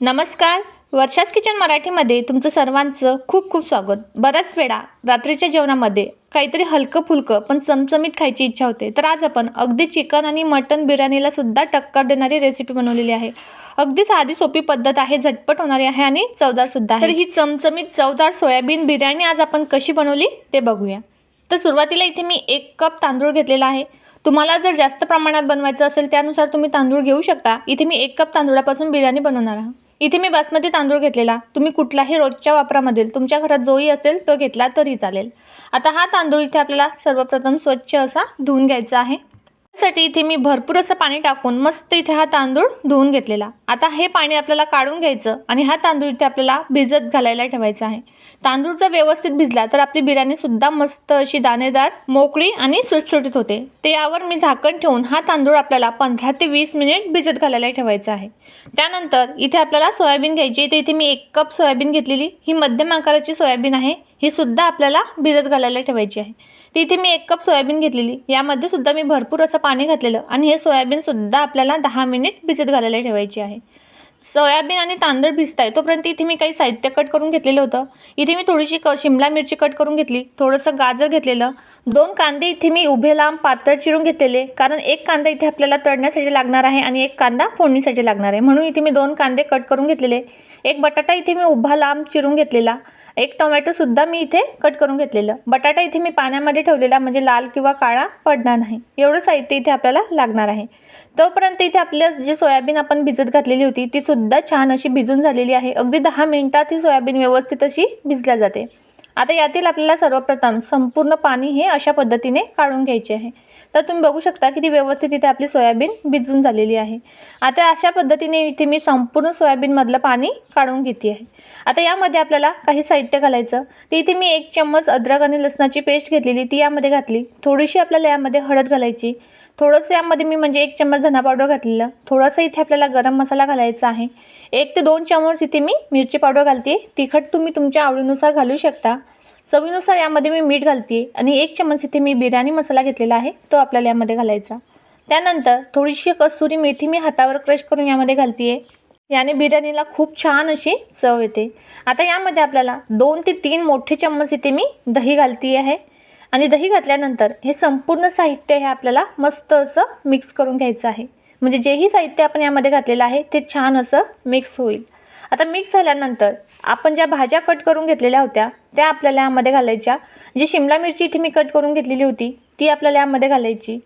नमस्कार. वर्षास किचन मराठीमध्ये तुमचं सर्वांचं खूप खूप स्वागत. बऱ्याच वेळा रात्रीच्या जेवणामध्ये काहीतरी हलकं फुलकं पण चमचमीत खायची इच्छा होते. तर आज आपण अगदी चिकन आणि मटन बिर्याणीला सुद्धा टक्कर देणारी रेसिपी बनवलेली आहे. अगदी साधी सोपी पद्धत आहे झटपट होणारी आहे आणि चवदार सुद्धा आहे. तर ही चमचमीत चवदार सोयाबीन बिर्याणी आज आपण कशी बनवली ते बघूया. तर सुरुवातीला इथे मी एक कप तांदूळ घेतलेला आहे. तुम्हाला जर जास्त प्रमाणात बनवायचं असेल त्यानुसार तुम्ही तांदूळ घेऊ शकता. इथे मी एक कप तांदूळापासून बिर्याणी बनवणार आहे. इथे मी बासमती तांदूळ घेतलेला. तुम्ही कुठलाही रोजच्या वापरामधील तुमच्या घरात जोही असेल तो घेतला तरी चालेल. आता हा तांदूळ इथे आपल्याला सर्वप्रथम स्वच्छ असा धुवून घ्यायचा आहे. त्यासाठी इथे मी भरपूर असं पाणी टाकून मस्त इथे हा तांदूळ धुवून घेतलेला. आता हे पाणी आपल्याला काढून घ्यायचं आणि हा तांदूळ इथे आपल्याला भिजत घालायला ठेवायचा आहे. तांदूळ जर व्यवस्थित भिजला तर आपली बिर्याणीसुद्धा मस्त अशी दाणेदार मोकळी आणि सुटसुटीत होते. ते यावर मी झाकण ठेवून हा तांदूळ आपल्याला पंधरा ते वीस मिनिट भिजत घालायला ठेवायचा आहे. त्यानंतर इथे आपल्याला सोयाबीन घ्यायची तर इथे मी एक कप सोयाबीन घेतलेली. ही मध्यम आकाराची सोयाबीन आहे. ही सुद्धा आपल्याला भिजत घालायला ठेवायची आहे. तर इथे मी एक कप सोयाबीन घेतलेली. यामध्ये सुद्धा मी भरपूर असं पाणी घातलेलं आणि हे सोयाबीनसुद्धा आपल्याला दहा मिनिट भिजत घालायला ठेवायची आहे. सोयाबीन आणि तांदूळ भिजत आहे तोपर्यंत इथे मी काही साहित्य कट करून घेतलेलं होतं. इथे मी थोडीशी क शिमला मिरची कट करून घेतली थोडंसं गाजर घेतलेलं. दोन कांदे इथे मी उभे लांब पातळ चिरून घेतलेले कारण एक कांदा इथे आपल्याला तळण्यासाठी लागणार आहे आणि एक कांदा फोडणीसाठी लागणार आहे. म्हणून इथे मी दोन कांदे कट करून घेतलेले. एक बटाटा इथे मी उभा लांब चिरून घेतलेला. एक टोमॅटोसुद्धा मी इथे कट करून घेतलेलं. बटाटा इथे मी पाण्यामध्ये ठेवलेला म्हणजे लाल किंवा काळा पडणार नाही. एवढं साहित्य इथे आपल्याला लागणार आहे. तोपर्यंत इथे आपलं जे सोयाबीन आपण भिजत घातलेली होती ती सुद्धा छान अशी भिजून झालेली आहे. अगदी दहा मिनिटात ही सोयाबीन व्यवस्थित अशी भिजल्या जाते. आता यातील आपल्याला सर्वप्रथम संपूर्ण पाणी हे अशा पद्धतीने काढून घ्यायचे आहे. तर तुम्ही बघू शकता की ती व्यवस्थित इथे आपली सोयाबीन भिजून झालेली आहे. आता अशा पद्धतीने इथे मी संपूर्ण सोयाबीनमधलं पाणी काढून घेते आहे. आता यामध्ये आपल्याला काही साहित्य घालायचं. ते इथे मी एक चम्मच अद्रक आणि लसणाची पेस्ट घेतलेली ती यामध्ये घातली. थोडीशी आपल्याला यामध्ये हळद घालायची. थोडंसं यामध्ये मी म्हणजे एक चम्मच धना पावडर घातलेलं. थोडंसं इथे आपल्याला गरम मसाला घालायचा आहे. एक ते दोन चम्मच इथे मी मिरची पावडर घालते. तिखट तुम्ही तुमच्या आवडीनुसार घालू शकता. चवीनुसार यामध्ये मी मीठ घालते आणि एक चम्मच इथे मी बिर्याणी मसाला घेतलेला आहे तो आपल्याला यामध्ये घालायचा. त्यानंतर थोडीशी कसुरी मेथी मी हातावर क्रश करून यामध्ये घालते आहे याने बिर्याणीला खूप छान अशी चव येते. आता यामध्ये आपल्याला दोन ते तीन मोठे चम्मच इथे मी दही घालते आहे. आणि दही घातल्यानंतर हे संपूर्ण साहित्य हे आपल्याला मस्त असं मिक्स करून घ्यायचं आहे. म्हणजे जेही साहित्य आपण यामध्ये घातलेलं आहे ते छान असं मिक्स होईल. आता मिक्स झाल्यानंतर आपण ज्या भाज्या कट करून घेतलेल्या होत्या त्या आपल्याला यामध्ये घालायच्या. जी शिमला मिरची इथे मी कट करून घेतलेली होती ती आपल्याला यामध्ये घालायची.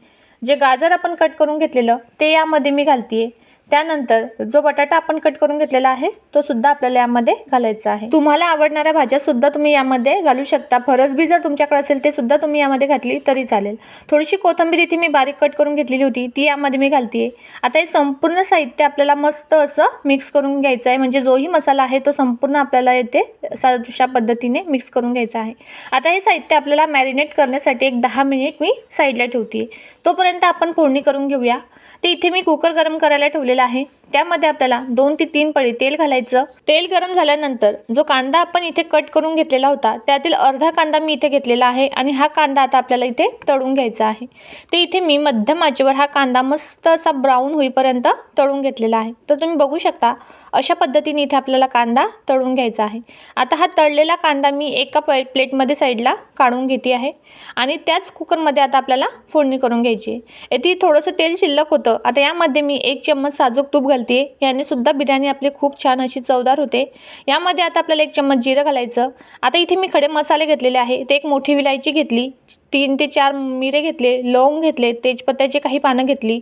जे गाजर आपण कट करून घेतलेलं ते यामध्ये मी घालते त्यानंतर जो बटाटा आपण कट करून घेतलेला आहे तो सुद्धा आपल्याला यामध्ये घालायचा आहे. तुम्हाला आवडणाऱ्या भाज्या सुद्धा तुम्ही यामध्ये घालू शकता. फरसबी जर तुमच्याकडे असेल ते सुद्धा तुम्ही यामध्ये घातली तरी चालेल. थोडीशी कोथंबीर इथे मी बारीक कट करून घेतलेली होती ती यामध्ये मी घालते आता हे संपूर्ण साहित्य आपल्याला मस्त असं मिक्स करून घ्यायचं आहे. म्हणजे जोही मसाला आहे तो संपूर्ण आपल्याला येथे अशा पद्धतीने मिक्स करून घ्यायचा आहे. आता हे साहित्य आपल्याला मॅरिनेट करण्यासाठी एक दहा मिनिट मी साईडला ठेवते तोपर्यंत आपण फोडणी करून घेऊया. ते इथे मी कुकर गरम करायला ठेवलेला आहे. त्यामध्ये आपल्याला दोन ते तीन पळी तेल घालायचं. तेल गरम झाल्यानंतर जो कांदा आपण इथे कट करून घेतलेला होता त्यातील अर्धा कांदा मी इथे घेतलेला आहे आणि हा कांदा आता आपल्याला इथे तळून घ्यायचा आहे. ते इथे मी मध्यम आचेवर हा कांदा मस्त असा ब्राऊन होईपर्यंत तळून घेतलेला आहे. तर तुम्ही बघू शकता अशा पद्धतीने इथे आपल्याला कांदा तळून घ्यायचा आहे. आता हा तळलेला कांदा मी एका प्ले प्लेटमध्ये साईडला काढून घेते आहे आणि त्याच कुकरमध्ये आता आपल्याला फोडणी करून घ्यायची आहे. येथे थोडंसं तेल शिल्लक होतं. आता यामध्ये मी एक चम्मच साजूक तूप घालते. याने सुद्धा बिर्याणी आपली खूप छान अशी चवदार होते. यामध्ये आता आपल्याला एक चम्मच जिरं घालायचं. आता इथे मी खडे मसाले घेतलेले आहे. ते एक मोठी विलायची घेतली. तीन ते चार मिरे घेतले. लवंग घेतले. तेजपत्त्याचे काही पानं घेतली.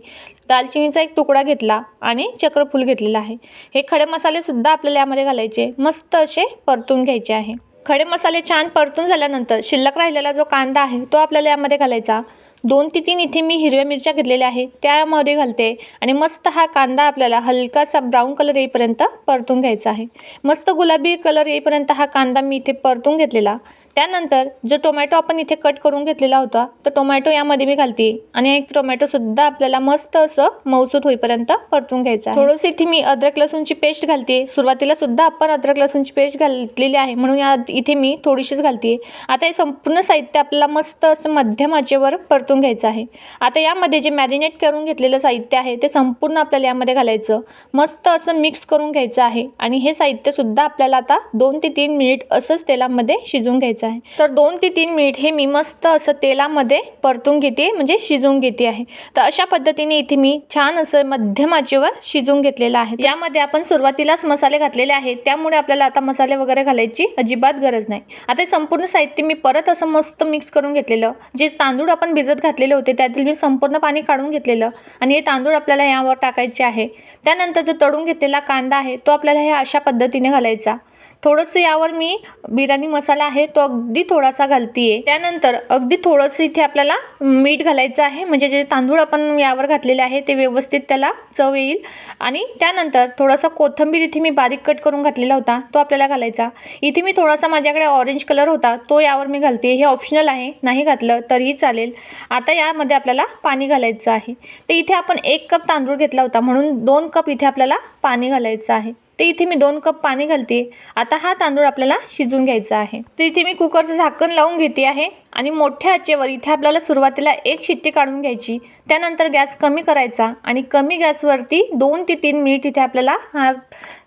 दालचिनीचा एक तुकडा घेतला आणि चक्रफूल घेतलेला आहे. हे खडे मसालेसुद्धा आपल्याला यामध्ये घालायचे. मस्त असे परतून घ्यायचे आहे. खडे मसाले छान परतून झाल्यानंतर शिल्लक राहिलेला जो कांदा आहे तो आपल्याला यामध्ये घालायचा. दोन ते तीन इथे मी हिरव्या मिरच्या घेतलेल्या आहे त्यामध्ये घालते. आणि मस्त हा कांदा आपल्याला हलकासा ब्राऊन कलर येईपर्यंत परतून घ्यायचा आहे. मस्त गुलाबी कलर येईपर्यंत हा कांदा मी इथे परतून घेतलेला. त्यानंतर जो टोमॅटो आपण इथे कट करून घेतलेला होता तर टोमॅटो यामध्ये मी घालते आणि एक टोमॅटोसुद्धा आपल्याला मस्त असं मऊसूत होईपर्यंत परतून घ्यायचं आहे. थोडंसं इथे मी अद्रक लसूणची पेस्ट घालते. सुरुवातीला सुद्धा आपण अद्रक लसूणची पेस्ट घातलेली आहे म्हणून या इथे मी थोडीशीच घालते. आता हे संपूर्ण साहित्य आपल्याला मस्त असं मध्यम आचेवर परतून घ्यायचं आहे. आता यामध्ये जे मॅरिनेट करून घेतलेलं साहित्य आहे ते संपूर्ण आपल्याला यामध्ये घालायचं. मस्त असं मिक्स करून घ्यायचं आहे आणि हे साहित्यसुद्धा आपल्याला आता दोन ते तीन मिनिट असंच तेलामध्ये शिजून घ्यायचं आहे. तर दोन ते तीन मिनिट हे मी मस्त असं तेलामध्ये परतून घेते म्हणजे शिजवून घेते आहे. तर अशा पद्धतीने इथे मी छान असं मध्यम आचेवर शिजवून घेतलेलं आहे. यामध्ये आपण सुरुवातीलाच मसाले घातलेले आहेत. त्यामुळे आपल्याला आता मसाले वगैरे घालायची अजिबात गरज नाही. आता हे संपूर्ण साहित्य मी परत असं मस्त मिक्स करून घेतलेलं. जे तांदूळ आपण भिजत घातलेले होते त्यातील मी संपूर्ण पाणी काढून घेतलेलं. आणि हे तांदूळ आपल्याला यावर टाकायचे आहे. त्यानंतर जो तळून घेतलेला कांदा आहे तो आपल्याला ह्या अशा पद्धतीने घालायचा. थोडंसं यावर मी बिर्याणी मसाला आहे तो अगदी थोडासा घालते आहे त्यानंतर अगदी थोडंसं इथे आपल्याला मीठ घालायचं आहे. म्हणजे जे तांदूळ आपण यावर घातलेले आहे ते व्यवस्थित त्याला चव येईल. आणि त्यानंतर थोडासा कोथिंबीर इथे मी बारीक कट करून घातलेला होता तो आपल्याला घालायचा. इथे मी थोडासा माझ्याकडे ऑरेंज कलर होता तो यावर मी घालते हे ऑप्शनल आहे नाही घातलं तरीही चालेल. आता यामध्ये आपल्याला पाणी घालायचं आहे. तर इथे आपण एक कप तांदूळ घेतला होता म्हणून दोन कप इथे आपल्याला पाणी घालायचं आहे. ते इथे मी दोन कप पाणी घालते. आता हा तांदूळ आपल्याला शिजून घ्यायचा आहे. तर इथे मी कुकरचं झाकण लावून घेते आहे. आणि मोठ्या आचेवर इथे आपल्याला सुरुवातीला एक शिट्टी काढून घ्यायची. त्यानंतर गॅस कमी करायचा आणि कमी गॅसवरती दोन ते तीन मिनिट इथे आपल्याला हा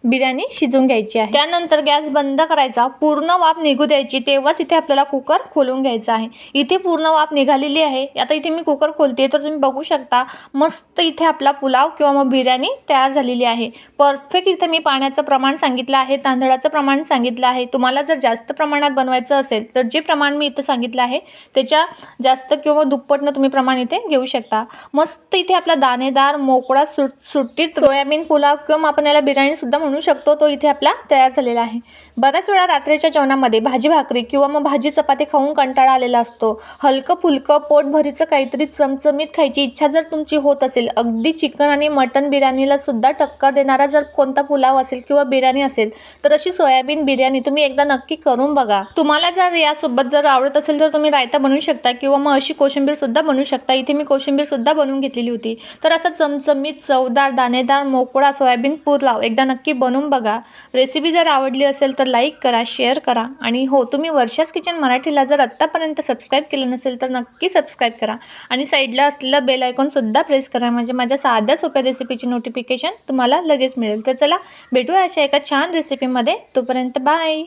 बिर्याणी शिजवून घ्यायची आहे. त्यानंतर गॅस बंद करायचा. पूर्ण वाफ निघू द्यायची. तेव्हाच इथे आपल्याला कुकर खोलून घ्यायचा आहे. इथे पूर्ण वाफ निघालेली आहे. आता इथे मी कुकर खोलते तर तुम्ही बघू शकता मस्त इथे आपला पुलाव किंवा मग बिर्याणी तयार झालेली आहे. परफेक्ट इथे मी पाण्याचं प्रमाण सांगितलं आहे तांदळाचं प्रमाण सांगितलं आहे. तुम्हाला जर जास्त प्रमाणात बनवायचं असेल तर जे प्रमाण मी इथं सांगितलं आहे त्याच्या जास्त किंवा दुप्पटनं तुम्ही प्रमाण इथे घेऊ शकता. मस्त इथे आपला दाणेदार मोकळा सुट सुट्टीत सोयाबीन पुलाव किंवा आपण याला बिर्याणी सुद्धा म्हणू शकतो. तो इथे आपला तयार झालेला आहे. बऱ्याच वेळा रात्रीच्या जेवणामध्ये भाजी भाकरी किंवा मग भाजी चपाती खाऊन कंटाळा आलेला असतो. हलकं फुलकं पोटभरीचं काहीतरी चमचमीत खायची इच्छा जर तुमची होत असेल अगदी चिकन आणि मटन बिर्याणीला सुद्धा टक्कर देणारा जर कोणता पुलाव असेल किंवा बिर्याणी असेल तर अशी सोयाबीन बिर्याणी तुम्ही एकदा नक्की करून बघा. तुम्हाला जर यासोबत जर आवडत असेल तर तुम्ही तुम्ही रायता बनवू शकता किंवा मग अशी कोशिंबीरसुद्धा बनवू शकता. इथे मी कोशिंबीरसुद्धा बनवून घेतलेली होती. तर असा चमचमीत चवदार दाणेदार मोकळा सोयाबीन पुरलाव एकदा नक्की बनवून बघा. रेसिपी जर आवडली असेल तर लाईक करा शेअर करा. आणि हो तुम्ही वर्षाच किचन मराठीला जर आत्तापर्यंत सबस्क्राईब केलं नसेल तर नक्की सबस्क्राईब करा. आणि साईडला असलेलं बेल आयकॉनसुद्धा प्रेस करा. म्हणजे माझ्या साध्या सोप्या रेसिपीची नोटिफिकेशन तुम्हाला लगेच मिळेल. तर चला भेटूया अशा एका छान रेसिपीमध्ये तोपर्यंत बाय